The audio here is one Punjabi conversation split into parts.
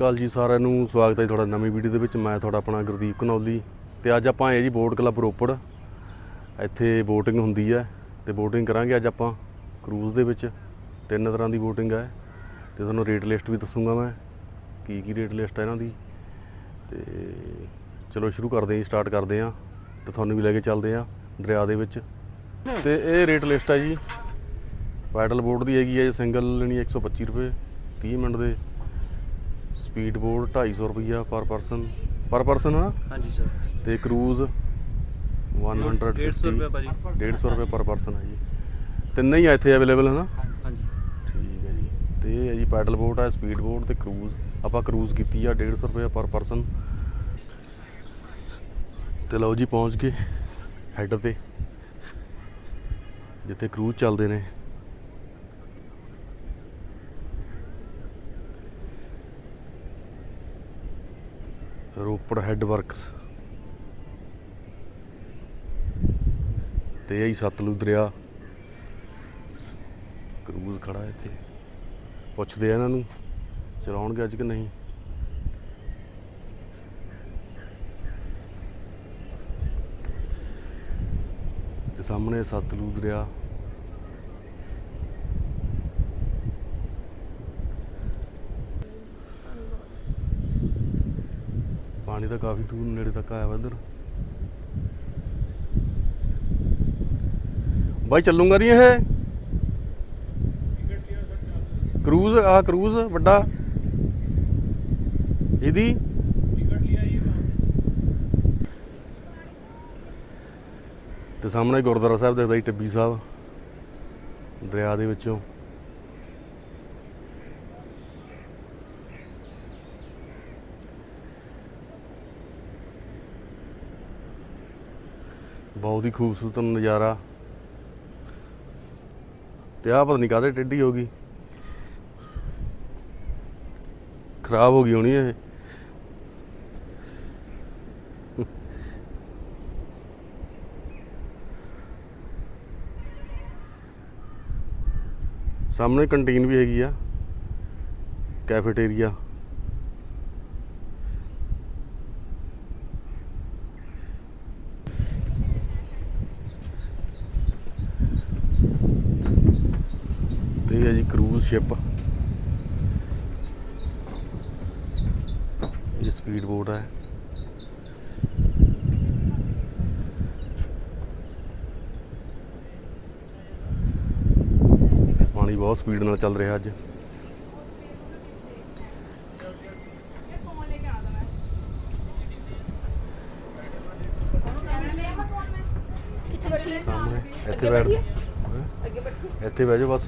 ਸ਼੍ਰੀ ਅਕਾਲ ਜੀ ਸਾਰਿਆਂ ਨੂੰ, ਸਵਾਗਤ ਹੈ ਜੀ ਤੁਹਾਡਾ ਨਵੀਂ ਵੀਡੀਓ ਦੇ ਵਿੱਚ। ਮੈਂ ਤੁਹਾਡਾ ਆਪਣਾ ਗੁਰਦੀਪ ਘਨੌਲੀ ਤੇ ਅੱਜ ਆਪਾਂ ਆਏ ਜੀ ਬੋਟ ਕਲੱਬ ਰੋਪੜ। ਇੱਥੇ ਬੋਟਿੰਗ ਹੁੰਦੀ ਹੈ ਤੇ ਬੋਟਿੰਗ ਕਰਾਂਗੇ ਅੱਜ ਆਪਾਂ ਕਰੂਜ਼ ਦੇ ਵਿੱਚ। ਤਿੰਨ ਤਰ੍ਹਾਂ ਦੀ ਬੋਟਿੰਗ ਹੈ ਤੇ ਤੁਹਾਨੂੰ ਰੇਟ ਲਿਸਟ ਵੀ ਦੱਸੂਗਾ ਮੈਂ ਕੀ ਕੀ ਰੇਟ ਲਿਸਟ ਹੈ ਇਹਨਾਂ ਦੀ। ਤੇ ਚਲੋ ਸ਼ੁਰੂ ਕਰਦੇ ਹਾਂ ਜੀ, ਸਟਾਰਟ ਕਰਦੇ ਹਾਂ ਤੇ ਤੁਹਾਨੂੰ ਵੀ ਲੈ ਕੇ ਚੱਲਦੇ ਹਾਂ ਦਰਿਆ ਦੇ ਵਿੱਚ। ਤੇ ਇਹ ਰੇਟ ਲਿਸਟ ਹੈ ਜੀ। ਪੈਡਲ ਬੋਟ ਦੀ ਹੈਗੀ ਹੈ ਜੀ, ਸਿੰਗਲ ਲੈਣੀ 125 ਰੁਪਏ 30 ਮਿੰਟ ਦੇ। ਸਪੀਡ ਬੋਟ 250 ਰੁਪਈਆ ਪਰ ਪਰਸਨ ਪਰ ਪਰਸਨ ਹੈ ਨਾ ਹਾਂਜੀ ਸਰ। ਤੇ ਕਰੂਜ਼ 100 150 ਰੁਪਏ ਭਾਜੀ 150 ਰੁਪਏ ਪਰ ਪਰਸਨ ਹੈ ਜੀ। ਤਿੰਨੇ ਹੀ ਆ ਇੱਥੇ ਅਵੇਲੇਬਲ ਹੈ ਨਾ ਹਾਂਜੀ। ਠੀਕ ਹੈ ਜੀ। ਤੇ ਇਹ ਹੈ ਜੀ ਪੈਡਲ ਬੋਟ ਹੈ ਸਪੀਡ ਬੋਟ ਤੇ ਕਰੂਜ਼। ਆਪਾਂ ਕਰੂਜ਼ ਕੀਤੀ ਆ 150 ਰੁਪਏ ਪਰ ਪਰਸਨ। ਤੇ ਲਓ ਜੀ ਪਹੁੰਚ ਗਏ ਹੈਡ ਤੇ ਜਿੱਥੇ ਕਰੂਜ਼ ਚੱਲਦੇ ਨੇ। ਰੋਪੜ ਹੈਡ ਵਰਕਸ ਤੇ ਇਹ ਸਤਲੁਜ ਦਰਿਆ। ਕਰੂਜ਼ ਖੜਾ ਹੈ ਇੱਥੇ। ਪੁੱਛਦੇ ਆ ਇਹਨਾਂ ਨੂੰ, ਚਲਾਉਣਗੇ ਅੱਜ ਕਿ ਨਹੀਂ? ਤੇ ਸਾਹਮਣੇ ਸਤਲੁਜ ਦਰਿਆ ਪਾਣੀ ਤਾਂ ਕਾਫੀ ਦੂਰ ਨੇੜੇ ਤੱਕ ਆਇਆ ਵਾ ਇੱਧਰ। ਬਾਈ, ਚੱਲੂਗਾ ਨਹੀਂ ਇਹ? ਕਰੂਜ਼ ਆ ਕਰੂਜ਼ ਵੱਡਾ। ਇਹਦੀ? ਤੇ ਸਾਹਮਣੇ ਗੁਰਦੁਆਰਾ ਸਾਹਿਬ ਦਿਖਦਾ ਜੀ, ਟੱਬੀ ਸਾਹਿਬ, ਦਰਿਆ ਦੇ ਵਿੱਚੋਂ। ਬਹੁਤ ਹੀ ਖੂਬਸੂਰਤ ਨਜ਼ਾਰਾ। ਤੇ ਆਹ ਪਤਾ ਨਹੀਂ ਕਾਹਦੇ ਟੇਢੀ ਹੋ ਗਈ। ਖਰਾਬ ਹੋ ਗਈ ਹੋਣੀ ਇਹ। ਸਾਹਮਣੇ ਕੰਟੀਨ ਵੀ ਹੈਗੀ ਆ। ਕੈਫੇਟੇਰੀਆ। ਇਹ ਹੈ ਜੀ ਕਰੂਜ਼ ਸ਼ਿਪ ਇਹ ਸਪੀਡ ਬੋਟ ਹੈ ਪਾਣੀ ਬਹੁਤ ਸਪੀਡ ਨਾਲ ਚੱਲ ਰਿਹਾ ਅੱਜ ਸਾਹਮਣੇ ਇੱਥੇ ਬੈਠ ਹੈਂ? ਇੱਥੇ ਬਹਿ ਜਾਓ ਬਸ।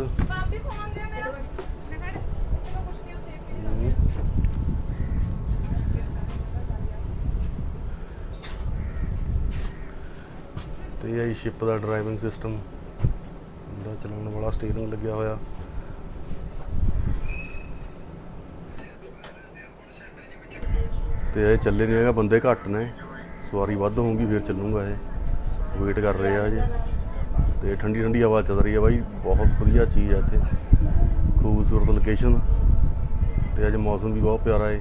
ਤੇ ਇਹ ਸ਼ਿਪ ਦਾ ਡਰਾਈਵਿੰਗ ਸਿਸਟਮ ਦਾ ਚਲਾਉਣ ਵਾਲਾ ਸਟੀਅਰਿੰਗ ਲੱਗਿਆ ਹੋਇਆ। ਤੇ ਇਹ ਚੱਲੇ ਨਹੀਂ ਹੈਗਾ ਬੰਦੇ ਘੱਟ ਨੇ। ਸਵਾਰੀ ਵੱਧ ਹੋਊਗੀ ਫਿਰ ਚੱਲੂਗਾ ਇਹ। ਵੇਟ ਕਰ ਰਹੇ ਆ ਜੀ ਤੇ ਠੰਡੀ ਠੰਡੀ ਹਵਾ ਚੱਲ ਰਹੀ ਹੈ ਬਾਈ, ਬਹੁਤ ਵਧੀਆ ਚੀਜ਼ ਹੈ ਇੱਥੇ। ਖੂਬਸੂਰਤ ਲੋਕੇਸ਼ਨ ਤੇ ਅੱਜ ਮੌਸਮ ਵੀ ਬਹੁਤ ਪਿਆਰਾ ਹੈ।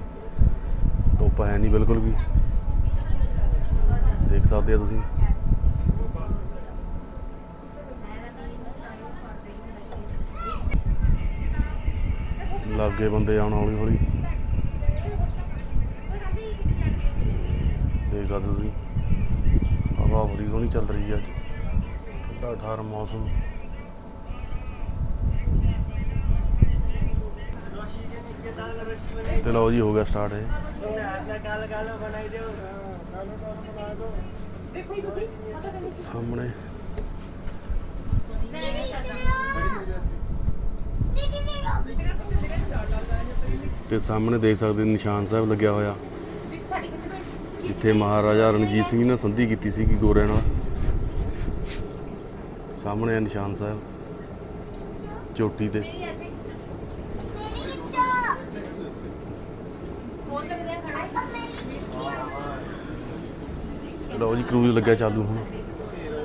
ਧੁੱਪ ਹੈ ਨਹੀਂ ਬਿਲਕੁਲ ਵੀ। ਦੇਖ ਸਕਦੇ ਆ ਤੁਸੀਂ। ਲਾਗੇ ਬੰਦੇ ਆਉਣ ਹੌਲੀ ਹੌਲੀ। ਦੇਖ ਸਕਦੇ ਤੁਸੀਂ। ਹਵਾ ਬੜੀ ਸੋਹਣੀ ਚੱਲ ਰਹੀ ਹੈ ਅੱਜ। ਠੰਡਾ ਠਾਰ ਮੌਸਮ। ਤੇ ਲਓ ਜੀ, ਹੋ ਗਿਆ ਸਟਾਰਟ ਇਹ। ਸਾਹਮਣੇ। ਤੇ ਸਾਹਮਣੇ ਦੇਖ ਸਕਦੇ ਨਿਸ਼ਾਨ ਸਾਹਿਬ ਲੱਗਿਆ ਹੋਇਆ। ਜਿੱਥੇ ਮਹਾਰਾਜਾ ਰਣਜੀਤ ਸਿੰਘ ਨੇ ਸੰਧੀ ਕੀਤੀ ਸੀ ਗੋਰਿਆਂ ਨਾਲ। ਸਾਹਮਣੇ ਆ ਨਿਸ਼ਾਨ ਸਾਹਿਬ, ਚੋਟੀ ਤੇ। ਲਓ ਜੀ ਕਰੂਜ਼ ਲੱਗਿਆ ਚਾਲੂ ਹੁਣ।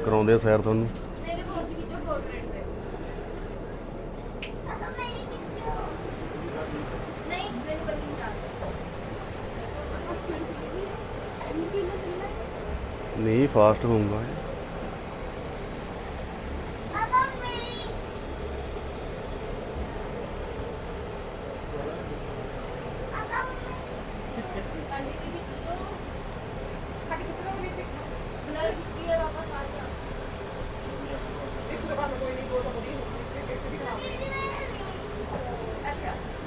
ਕਰਾਉਂਦੇ ਆ ਸੈਰ ਤੁਹਾਨੂੰ। ਨਹੀਂ ਫਾਸਟ ਹੋਊਗਾ।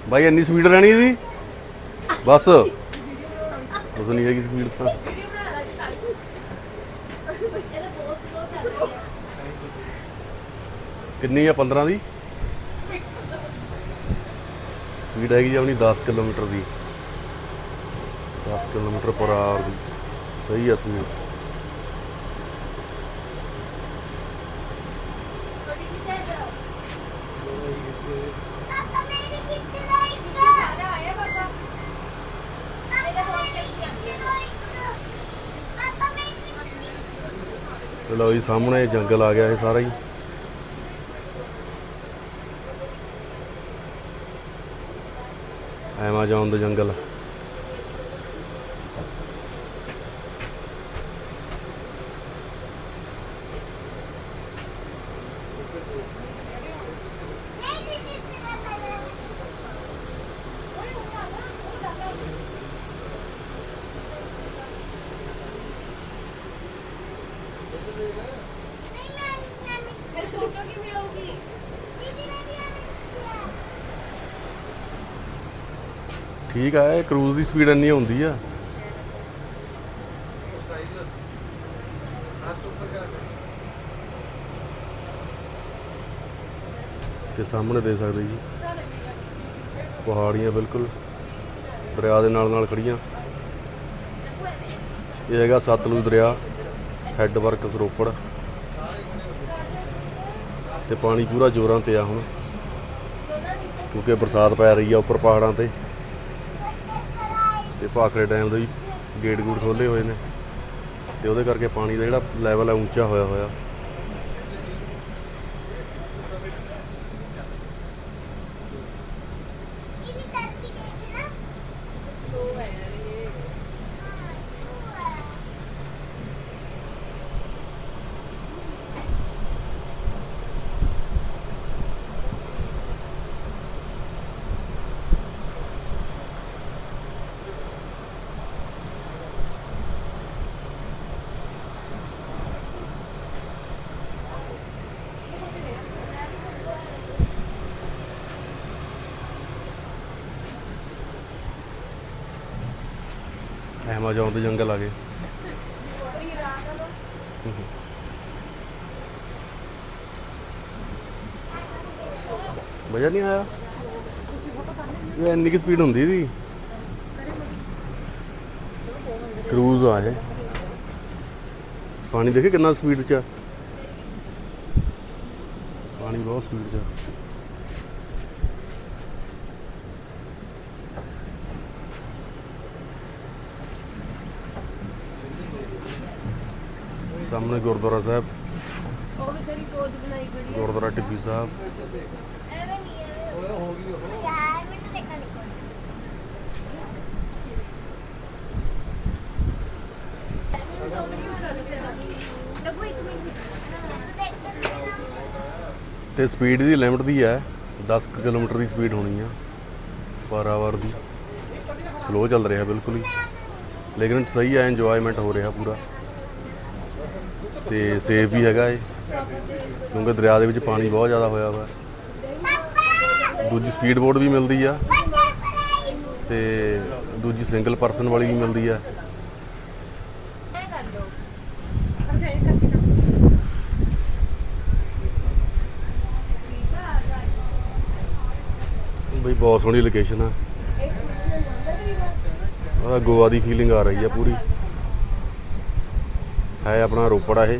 ਬਾਈ, ਇੰਨੀ ਸਪੀਡ ਰਹਿਣੀ ਇਹਦੀ? ਬਸ। ਉਸ ਨਹੀਂ ਹੈਗੀ ਸਪੀਡ ਤਾਂ। ਕਿੰਨੀ ਆ 15 ਦੀ? ਸਪੀਡ ਹੈਗੀ ਜੀ ਆਪਣੀ 10 ਕਿਲੋਮੀਟਰ ਦੀ। 10 ਕਿਲੋਮੀਟਰ ਪਰ ਆਵਰ ਦੀ। ਸਹੀ ਆ ਸਪੀਡ ਲਓ ਜੀ ਸਾਹਮਣੇ ਜੰਗਲ ਆ ਗਿਆ ਇਹ ਸਾਰਾ ਹੀ। ਐਮਾਜ਼ੋਨ ਦਾ ਜੰਗਲ। ਠੀਕ ਆ, ਇਹ ਕਰੂਜ਼ ਦੀ ਸਪੀਡ ਇੰਨੀ ਹੁੰਦੀ ਆ। ਤੇ ਸਾਹਮਣੇ ਦੇ ਸਕਦੇ ਜੀ, ਪਹਾੜੀਆਂ ਬਿਲਕੁਲ ਦਰਿਆ ਦੇ ਨਾਲ ਨਾਲ ਖੜੀਆਂ ਇਹ ਹੈਗਾ ਸਤਲੁਜ ਦਰਿਆ ਹੈੱਡ ਵਰਕ ਸਰੋਪੜ। ਤੇ ਪਾਣੀ ਪੂਰਾ ਜ਼ੋਰਾਂ ਤੇ ਆ ਹੁਣ, ਕਿਉਂਕਿ ਬਰਸਾਤ ਪੈ ਰਹੀ ਆ ਉੱਪਰ ਪਹਾੜਾਂ ਤੇ। ਤੇ ਭਾਖੜੇ ਡੈਮ ਦੇ ਗੇਟ ਗੂਟ ਖੋਲੇ ਹੋਏ ਨੇ ਤੇ ਉਹਦੇ ਕਰਕੇ ਪਾਣੀ ਦਾ ਜਿਹੜਾ ਲੈਵਲ ਹੈ ਉੱਚਾ ਹੋਇਆ ਹੋਇਆ। ਐਮਾਜ਼ੋਨ ਦੇ ਜੰਗਲ ਆ ਗਏ। ਵਜਾ ਨਹੀਂ ਆਇਆ? ਇਹ ਇੰਨੀ ਕੀ ਸਪੀਡ ਹੁੰਦੀ ਦੀ ਕਰੂਜ਼ ਆ ਇਹ। ਪਾਣੀ ਦੇਖੇ ਕਿੰਨਾ ਸਪੀਡ ਚ ਪਾਣੀ ਬਹੁਤ ਸਪੀਡ ਚ ਸਾਹਮਣੇ ਗੁਰਦੁਆਰਾ ਸਾਹਿਬ। ਉਹ ਵੀ ਤੇਰੀ ਕੋਚ ਬਣਾਈ ਖੜੀ ਹੈ। ਗੁਰਦੁਆਰਾ ਟਿੱਬੀ ਸਾਹਿਬ। ਐਵੇਂ ਨਹੀਂ ਐਵੇਂ ਹੋ ਗਈ ਉਹ ਯਾਰ ਮੈਨੂੰ ਦੇਖਣਾ ਨਹੀਂ ਲੱਗੂ ਇੱਕ ਮਿੰਟ ਤੇ ਸਪੀਡ ਦੀ ਲਿਮਟ ਦੀ ਹੈ। 10 ਕੁ ਕਿਲੋਮੀਟਰ ਦੀ ਸਪੀਡ ਹੋਣੀ ਆ। ਪਰ ਆਵਰ ਦੀ। ਸਲੋ ਚੱਲ ਰਿਹਾ ਬਿਲਕੁਲ ਹੀ। ਲੇਕਿਨ ਸਹੀ ਹੈ ਇੰਜੋਇਮੈਂਟ ਹੋ ਰਿਹਾ ਪੂਰਾ। ਤੇ ਸੇਫ ਵੀ ਹੈਗਾ ਏ। ਕਿਉਂਕਿ ਦਰਿਆ ਦੇ ਵਿੱਚ ਪਾਣੀ ਬਹੁਤ ਜ਼ਿਆਦਾ ਹੋਇਆ ਵਾ। ਦੂਜੀ ਸਪੀਡ ਬੋਟ ਵੀ ਮਿਲਦੀ ਆ। ਤੇ ਦੂਜੀ ਸਿੰਗਲ ਪਰਸਨ ਵਾਲੀ ਵੀ ਮਿਲਦੀ ਆ। ਬਈ ਬਹੁਤ ਸੋਹਣੀ ਲੋਕੇਸ਼ਨ ਆ। ਉਹਦਾ ਗੋਆ ਦੀ ਫੀਲਿੰਗ ਆ ਰਹੀ ਆ ਪੂਰੀ। ਹੈ ਆਪਣਾ ਰੋਪੜ ਆ ਇਹ।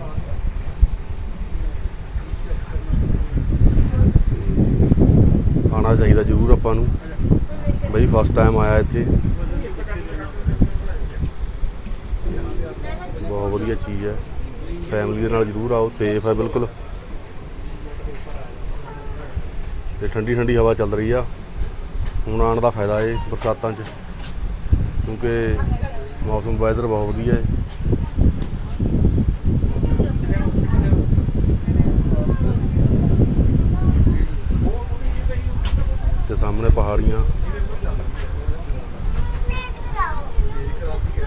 ਆਉਣਾ ਚਾਹੀਦਾ ਜ਼ਰੂਰ ਆਪਾਂ ਨੂੰ। ਬਈ ਫਸਟ ਟਾਈਮ ਆਇਆ ਇੱਥੇ। ਬਹੁਤ ਵਧੀਆ ਚੀਜ਼ ਹੈ। ਫੈਮਿਲੀ ਦੇ ਨਾਲ ਜ਼ਰੂਰ ਆਓ ਸੇਫ ਹੈ ਬਿਲਕੁਲ। ਤੇ ਠੰਡੀ ਠੰਡੀ ਹਵਾ ਚੱਲ ਰਹੀ ਆ। ਹੁਣ ਆਉਣ ਦਾ ਫਾਇਦਾ ਏ ਬਰਸਾਤਾਂ 'ਚ। ਕਿਉਂਕਿ ਮੌਸਮ ਵੈਦਰ ਬਹੁਤ ਵਧੀਆ ਹੈ ਸਾਹਮਣੇ ਪਹਾੜੀਆਂ ਦੇਖ ਕਰਾਓ ਕਿੱਥੇ ਹੋ ਗਈ ਤੇ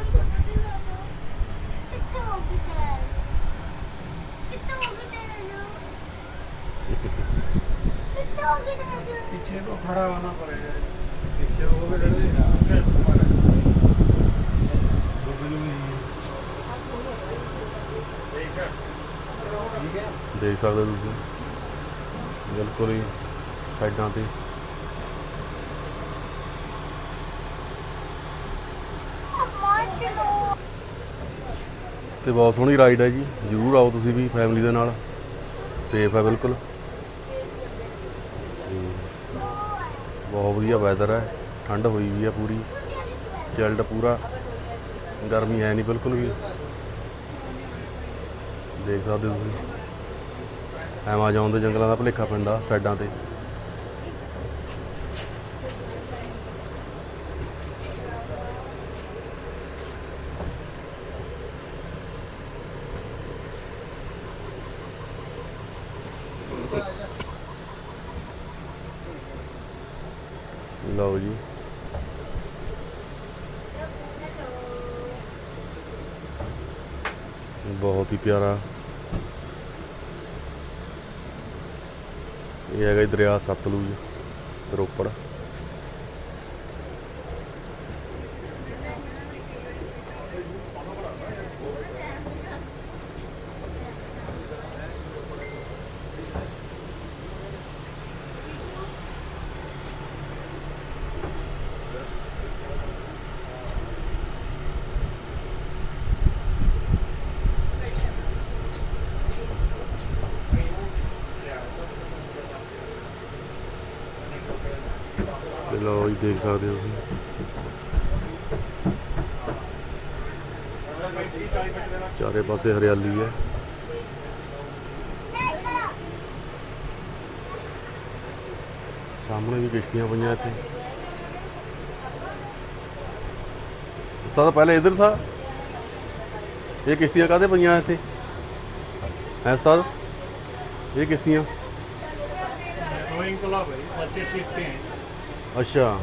ਕਿੱਥੇ ਹੋ ਗਈ ਤੇ ਕਿੱਥੇ ਹੋ ਗਈ ਤੇ पीछे को खड़ा होना पड़ेगा पीछे हो गए ਦੇਖ ਸਕਦੇ ਹੋ ਤੁਸੀਂ ਬਿਲਕੁਲ ਹੀ ਸਾਈਡਾਂ ਤੇ ਮਾਰ ਚਲੋ ਤੇ ਬਹੁਤ ਸੋਹਣੀ ਰਾਈਡ ਹੈ ਜੀ ਜ਼ਰੂਰ ਆਓ ਤੁਸੀਂ ਵੀ ਫੈਮਿਲੀ ਦੇ ਨਾਲ ਸੇਫ ਹੈ ਬਿਲਕੁਲ ਬਹੁਤ ਵਧੀਆ ਵੈਦਰ ਹੈ, ਠੰਡ ਹੋਈ ਵੀ ਹੈ ਪੂਰੀ ਚਿਲਡ ਪੂਰਾ, ਗਰਮੀ ਹੈ ਨਹੀਂ ਬਿਲਕੁਲ ਵੀ। ਦੇਖ ਸਕਦੇ ਹੋ ਤੁਸੀਂ ਐਮਾਜ਼ੋਨ ਦੇ ਜੰਗਲਾਂ ਦਾ ਭਲੇਖਾ ਪੈਂਦਾ, ਸਾਈਡਾਂ ਤੇ ਲਓ ਜੀ ਬਹੁਤ ਹੀ ਪਿਆਰਾ। ਇਹ ਹੈਗਾ ਦਰਿਆ ਸਤਲੁਜ ਰੋਪੜ। ਲਓ ਜੀ ਦੇਖ ਸਕਦੇ ਹੋ ਤੁਸੀਂ ਚਾਰੇ ਪਾਸੇ ਹਰਿਆਲੀ ਹੈ ਸਾਹਮਣੇ ਵੀ ਕਿਸ਼ਤੀਆਂ ਪਈਆਂ ਇੱਥੇ ਉਸਤਾਦ ਪਹਿਲੇ ਇਧਰ ਥਾ ਇਹ ਕਿਸ਼ਤੀਆਂ ਕਾਹਦੇ ਪਈਆਂ ਇੱਥੇ ਹੈ ਉਸਤਾਦ ਇਹ ਕਿਸ਼ਤੀਆਂ रोइंग क्लब है बच्चे सीखते हैं ਅੱਛਾ।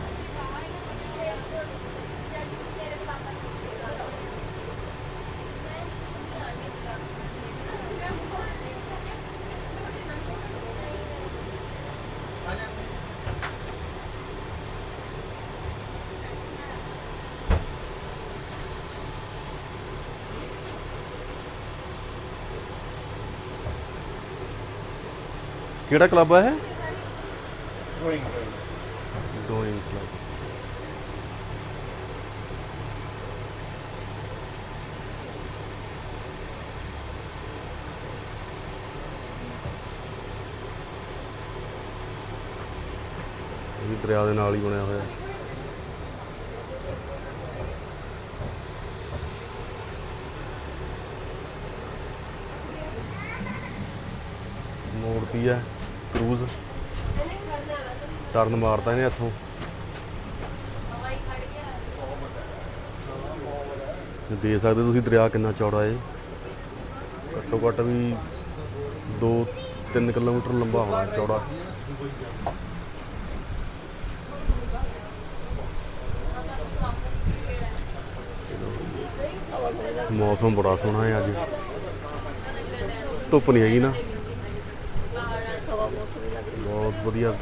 ਕਿਹੜਾ ਕਲੱਬ ਹੈ ਇਹ? doing like ਦਰਿਆ ਦੇ ਨਾਲ ਹੀ ਟਰਨ ਮਾਰਦਾ ਇਹਨੇ ਇੱਥੋਂ ਤੇ ਦੇ ਸਕਦੇ ਹੋ ਤੁਸੀਂ ਦਰਿਆ ਕਿੰਨਾ ਚੌੜਾ ਹੈ ਘੱਟੋ ਘੱਟ ਵੀ 2-3 ਕਿਲੋਮੀਟਰ ਲੰਬਾ ਹੋਣਾ ਚੌੜਾ। ਮੌਸਮ ਬੜਾ ਸੋਹਣਾ ਹੈ ਅੱਜ। ਧੁੱਪ ਨਹੀਂ ਹੈਗੀ ਨਾ। ਬਹੁਤ ਵਧੀਆ।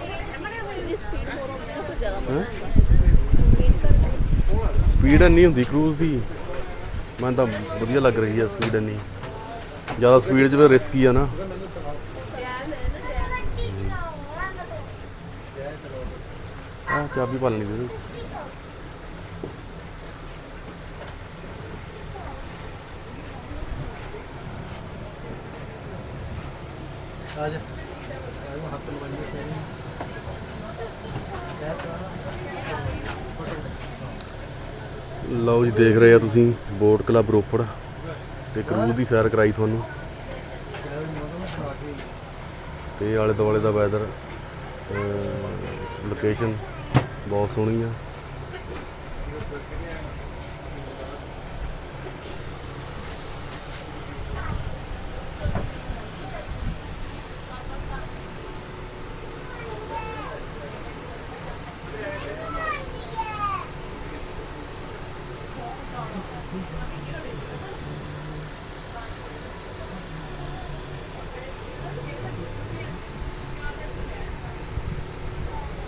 ਸਪੀਡ ਨਹੀਂ ਹੁੰਦੀ ਕਰੂਜ਼ ਦੀ ਮੈਨੂੰ ਤਾਂ ਵਧੀਆ ਲੱਗ ਰਹੀ ਆ ਸਪੀਡ ਨਹੀਂ ਜ਼ਿਆਦਾ ਸਪੀਡ 'ਚ ਵੀ ਰਿਸਕੀ ਆ ਨਾ ਆ ਚਾਬੀ ਪਾਲਣੀ ਦੇ ਆ ਜਾ ਹੱਥ ਲਵਾਈਏ ਲਓ ਜੀ, ਦੇਖ ਰਹੇ ਆ ਤੁਸੀਂ, ਬੋਟ ਕਲੱਬ ਰੋਪੜ ਤੇ ਕਰੂਜ਼ ਦੀ ਸੈਰ ਕਰਾਈ ਤੁਹਾਨੂੰ। ਤੇ ਆਲੇ ਦੁਆਲੇ ਦਾ ਵੈਦਰ ਲੋਕੇਸ਼ਨ ਬਹੁਤ ਸੋਹਣੀ ਆ।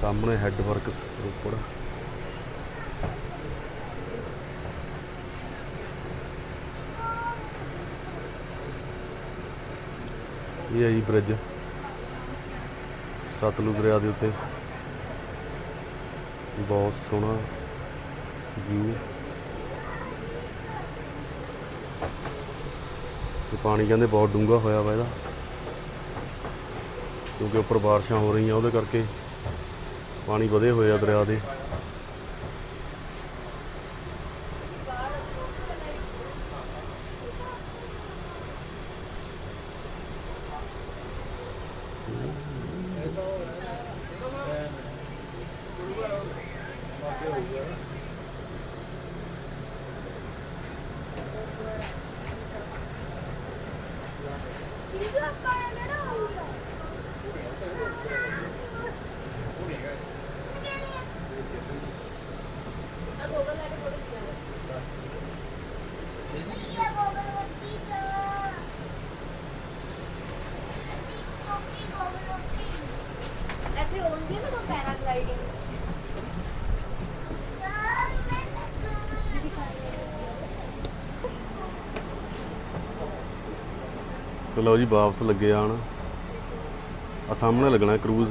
ਸਾਹਮਣੇ ਹੈੱਡ ਵਰਕਸ ਰੋਪੜ ਇਹ ਹੈ ਜੀ ਬ੍ਰਿਜ ਸਤਲੁਜ ਦਰਿਆ ਦੇ ਉੱਤੇ। ਬਹੁਤ ਸੋਹਣਾ ਵਿਊ ਤੇ ਪਾਣੀ ਕਹਿੰਦੇ ਬਹੁਤ ਡੂੰਘਾ ਹੋਇਆ ਵਾ ਇਹਦਾ। ਕਿਉਂਕਿ ਉੱਪਰ ਬਾਰਿਸ਼ਾਂ ਹੋ ਰਹੀਆਂ, ਉਹਦੇ ਕਰਕੇ ਪਾਣੀ ਵਧੇ ਹੋਏ ਆ ਦਰਿਆ ਦੇ ਵੀਡੀਓ ਪਾਇਆ ਮੇਰਾ ਹੋਊਗਾ ਇਹ ਗੋਗਲ ਵੱਤੀ ਸਾ ਕੋਕੀ ਗੋਗਲ ਵੱਤੀ ਇੱਥੇ ਹੁੰਦੀ ਹੈ ਨਾ ਕੋਈ ਪੈਰਾਗਲਾਈਡਿੰਗ ਯਾਰ ਮੈਂ ਤੇ ਲਓ ਜੀ ਵਾਪਸ ਲੱਗੇ ਆਣ ਆ ਸਾਹਮਣੇ ਲੱਗਣਾ ਕਰੂਜ਼।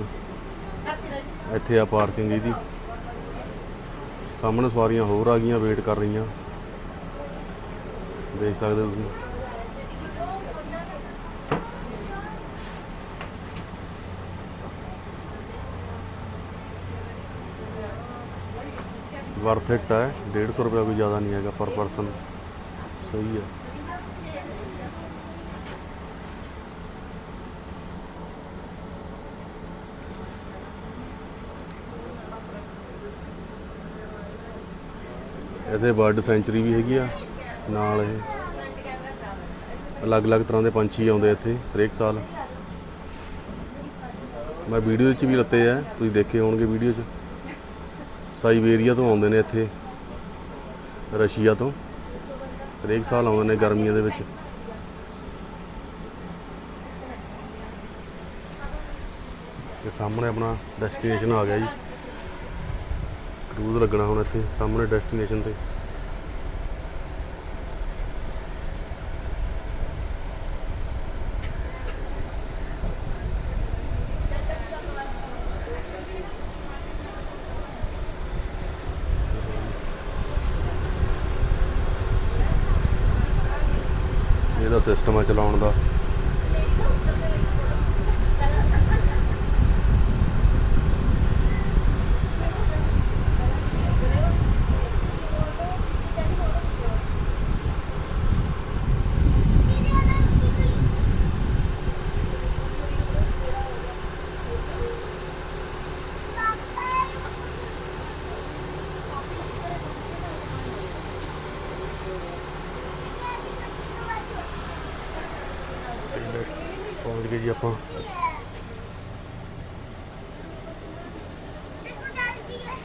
ਇੱਥੇ ਆ ਪਾਰਕਿੰਗ ਇਹਦੀ। ਸਾਹਮਣੇ ਸਵਾਰੀਆਂ ਹੋਰ ਆ ਗਈਆਂ ਵੇਟ ਕਰ ਰਹੀਆਂ। ਦੇਖ ਸਕਦੇ ਹੋ ਤੁਸੀਂ। ਵਰਥ ਇਟ ਹੈ 150 ਰੁਪਏ ਕੋਈ ਜ਼ਿਆਦਾ ਨਹੀਂ ਹੈਗਾ ਪਰ ਪਰਸਨ ਸਹੀ ਹੈ ਇੱਥੇ ਬਰਡ ਸੈਂਚਰੀ ਵੀ ਹੈਗੀ ਆ, ਨਾਲ ਇਹ ਅਲੱਗ-ਅਲੱਗ ਤਰ੍ਹਾਂ ਦੇ ਪੰਛੀ ਆਉਂਦੇ ਇੱਥੇ, ਹਰੇਕ ਸਾਲ। ਮੈਂ ਵੀਡੀਓ 'ਚ ਵੀ ਲੱਤੇ ਆ, ਤੁਸੀਂ ਦੇਖੇ ਹੋਣਗੇ ਵੀਡੀਓ 'ਚ। ਸਾਈਬੇਰੀਆ ਤੋਂ ਆਉਂਦੇ ਨੇ ਇੱਥੇ, ਰਸ਼ੀਆ ਤੋਂ। ਹਰੇਕ ਸਾਲ ਆਉਂਦੇ ਨੇ ਗਰਮੀਆਂ ਦੇ ਵਿੱਚ। ਤੇ ਸਾਹਮਣੇ ਆਪਣਾ ਡੈਸਟੀਨੇਸ਼ਨ ਆ ਗਿਆ ਜੀ। ਕਰੂਜ਼ ਲੱਗਣਾ ਹੁਣ ਇੱਥੇ ਸਾਹਮਣੇ ਡੈਸਟੀਨੇਸ਼ਨ ਤੇ। ਇਹਦਾ ਸਿਸਟਮ ਆ ਚਲਾਉਣ ਦਾ ਪਹੁੰਚ ਗਏ ਜੀ ਆਪਾਂ ਦੇਖੋ ਜਾਂਦੀ ਹੈ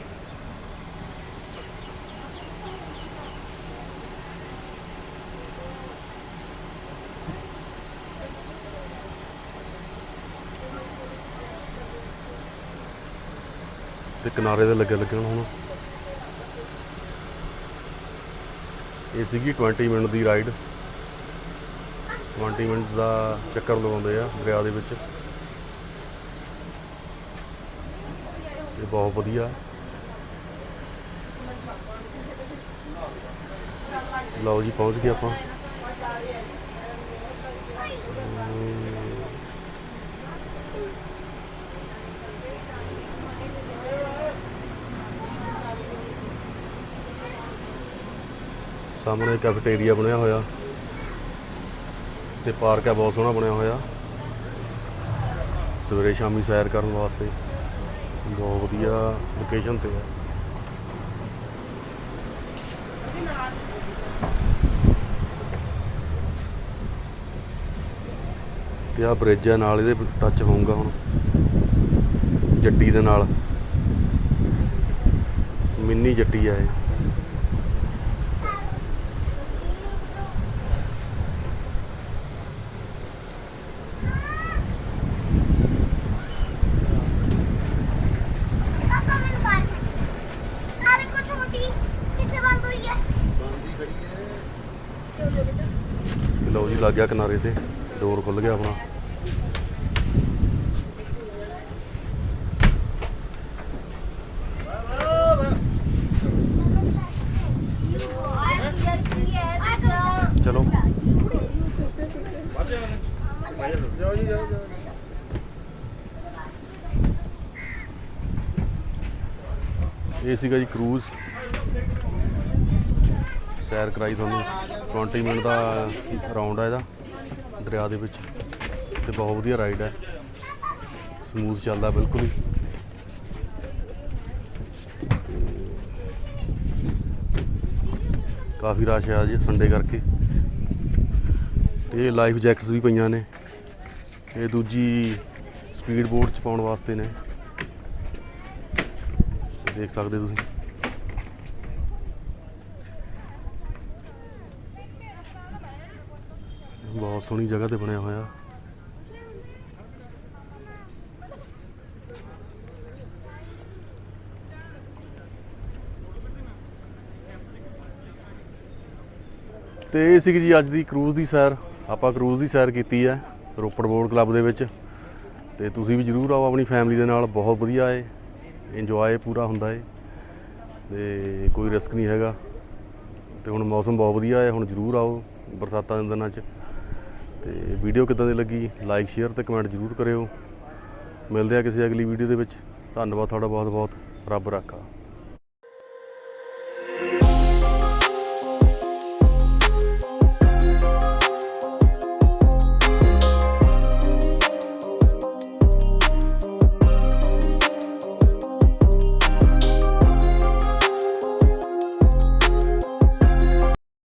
ਤੇ ਕਿਨਾਰੇ ਦੇ ਲੱਗੇ ਲੱਗਣ ਹੁਣ ਇਹ ਸੀਗੀ 20 ਮਿੰਟ ਦੀ ਰਾਈਡ 20 ਮਿੰਟ ਦਾ ਚੱਕਰ ਲਗਾਉਂਦੇ ਆ ਦਰਿਆ ਦੇ ਵਿੱਚ। ਇਹ ਬਹੁਤ ਵਧੀਆ। ਲਓ ਜੀ, ਪਹੁੰਚ ਗਏ ਆਪਾਂ। ਸਾਹਮਣੇ ਕੈਫੇਟੇਰੀਆ ਬਣਿਆ ਹੋਇਆ। ਤੇ ਪਾਰਕ ਹੈ ਬਹੁਤ ਸੋਹਣਾ ਬਣਿਆ ਹੋਇਆ। ਸਵੇਰੇ ਸ਼ਾਮੀ ਸੈਰ ਕਰਨ ਵਾਸਤੇ। ਬਹੁਤ ਵਧੀਆ ਲੋਕੇਸ਼ਨ ਤੇ ਹੈ ਤੇ ਆ ਬ੍ਰਿਜ ਹੈ ਨਾਲ ਇਹਦੇ ਟੱਚ ਹੋਊਗਾ ਹੁਣ। ਜੱਟੀ ਦੇ ਨਾਲ। ਮਿੰਨੀ ਜੱਟੀ ਆ ਇਹ। ਲੱਗ ਗਿਆ ਕਿਨਾਰੇ ਤੇ ਡੋਰ ਖੁੱਲ ਗਿਆ ਆਪਣਾ। ਚਲੋ। ਜਾਓ ਜੀ ਜਾਓ ਇਹ ਸੀਗਾ ਜੀ ਕਰੂਜ਼। ਸੈਰ ਕਰਾਈ ਤੁਹਾਨੂੰ। 20 ਮਿੰਟ ਦਾ ਰਾਉਂਡ ਆ ਇਹਦਾ, ਦਰਿਆ ਦੇ ਵਿੱਚ। ਤੇ ਬਹੁਤ ਵਧੀਆ ਰਾਈਡ ਹੈ ਸਮੂਥ ਚੱਲਦਾ ਬਿਲਕੁਲ ਹੀ। ਕਾਫੀ ਰਸ਼ ਆ ਜੀ ਸੰਡੇ ਕਰਕੇ। ਤੇ ਲਾਈਫ ਜੈਕਟਸ ਵੀ ਪਈਆਂ ਨੇ। ਇਹ ਦੂਜੀ ਸਪੀਡ ਬੋਟ ਚ ਪਾਉਣ ਵਾਸਤੇ ਨੇ। ਦੇਖ ਸਕਦੇ ਤੁਸੀਂ। ਬਹੁਤ ਸੋਹਣੀ ਜਗ੍ਹਾ ਤੇ ਬਣਿਆ ਹੋਇਆ। ਤੇ ਇਹ ਸੀ ਜੀ ਅੱਜ ਦੀ ਕਰੂਜ਼ ਦੀ ਸੈਰ। ਆਪਾਂ ਕਰੂਜ਼ ਦੀ ਸੈਰ ਕੀਤੀ ਹੈ ਰੋਪੜ ਬੋਰਡ ਕਲੱਬ ਦੇ ਵਿੱਚ। ਤੇ ਤੁਸੀਂ ਵੀ ਜਰੂਰ ਆਓ ਆਪਣੀ ਫੈਮਿਲੀ ਦੇ ਨਾਲ। ਬਹੁਤ ਵਧੀਆ ਏ। ਇੰਜੋਏ ਪੂਰਾ ਹੁੰਦਾ ਏ। ਤੇ ਕੋਈ ਰਿਸਕ ਨਹੀਂ ਹੈਗਾ। ਤੇ ਹੁਣ ਮੌਸਮ ਬਹੁਤ ਵਧੀਆ ਹੈ ਹੁਣ ਜਰੂਰ ਆਓ ਬਰਸਾਤਾਂ ਦੇ ਦਿਨਾਂ 'ਚ। ਤੇ ਵੀਡੀਓ ਕਿੱਦਾਂ ਦੀ ਲੱਗੀ? ਲਾਈਕ ਸ਼ੇਅਰ ਤੇ ਕਮੈਂਟ ਜਰੂਰ ਕਰਿਓ। ਮਿਲਦੇ ਆ ਕਿਸੇ ਅਗਲੀ ਵੀਡੀਓ ਦੇ ਵਿੱਚ। ਧੰਨਵਾਦ ਤੁਹਾਡਾ ਬਹੁਤ ਬਹੁਤ ਰੱਬ ਰਾਖਾ।